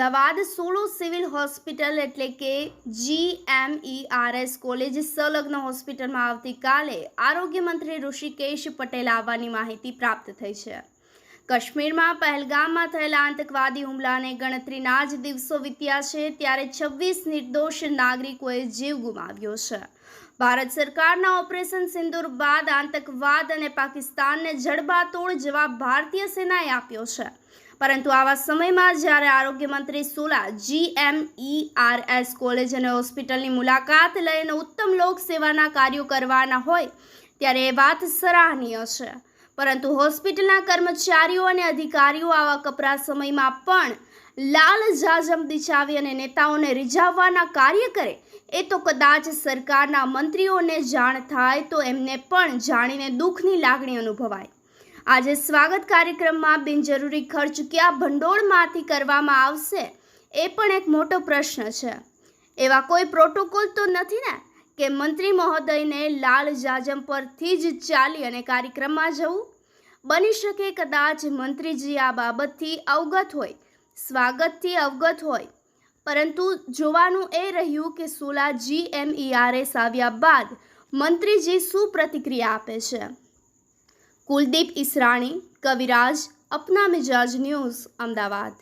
Ahmedabad solo civil hospital એટલે કે GMERS college સંલગ્ન હોસ્પિટલમાં આવતીકાલે આરોગ્ય મંત્રી ઋષિકેશ પટેલ આવવાની માહિતી પ્રાપ્ત થઈ છે. કાશ્મીરમાં પહેલગામમાં થયેલા આતંકવાદી હુમલાને ગણતરીના જ દિવસો વીત્યા છે ત્યારે છવ્વીસ નિર્દોષ નાગરિકોએ જીવ ગુમાવ્યો છે. ભારત સરકારના ઓપરેશન સિંદૂર બાદ આતંકવાદ અને પાકિસ્તાનને જડબાતોડ જવાબ ભારતીય સેનાએ આપ્યો છે. પરંતુ આવા સમયમાં જ્યારે આરોગ્ય મંત્રી સોલા જીએમઈઆરએસ કોલેજ અને હોસ્પિટલની મુલાકાત લઈને ઉત્તમ લોક સેવાના કાર્યો કરવાના હોય, ત્યારે એ વાત સરાહનીય છે. પરંતુ હોસ્પિટલના કર્મચારીઓ અને અધિકારીઓ આવા કપરા સમયમાં પણ લાલ જાજમ બિછાવી અને નેતાઓને રીઝાવવાના કાર્ય કરે, એ તો કદાચ સરકારના મંત્રીઓને જાણ થાય તો એમને પણ જાણીને દુઃખની લાગણી અનુભવાય. આજે સ્વાગત કાર્યક્રમમાં બિનજરૂરી ખર્ચ કયા ભંડોળમાંથી કરવામાં આવશે એ પણ એક મોટો પ્રશ્ન છે. એવા કોઈ પ્રોટોકોલ તો નથી ને કે મંત્રી મહોદયને લાલ જાજમ પરથી જ ચાલી અને કાર્યક્રમમાં જવું? બની શકે કદાચ મંત્રીજી આ બાબતથી અવગત હોય, સ્વાગતથી અવગત હોય. પરંતુ જોવાનું એ રહ્યું કે સોલા જીએમઈઆરએસ આવ્યા બાદ મંત્રીજી શું પ્રતિક્રિયા આપે છે? કુલદીપ ઈસરાણી કવિરાજ અપના મિજાજ ન્યૂઝ અમદાવાદ.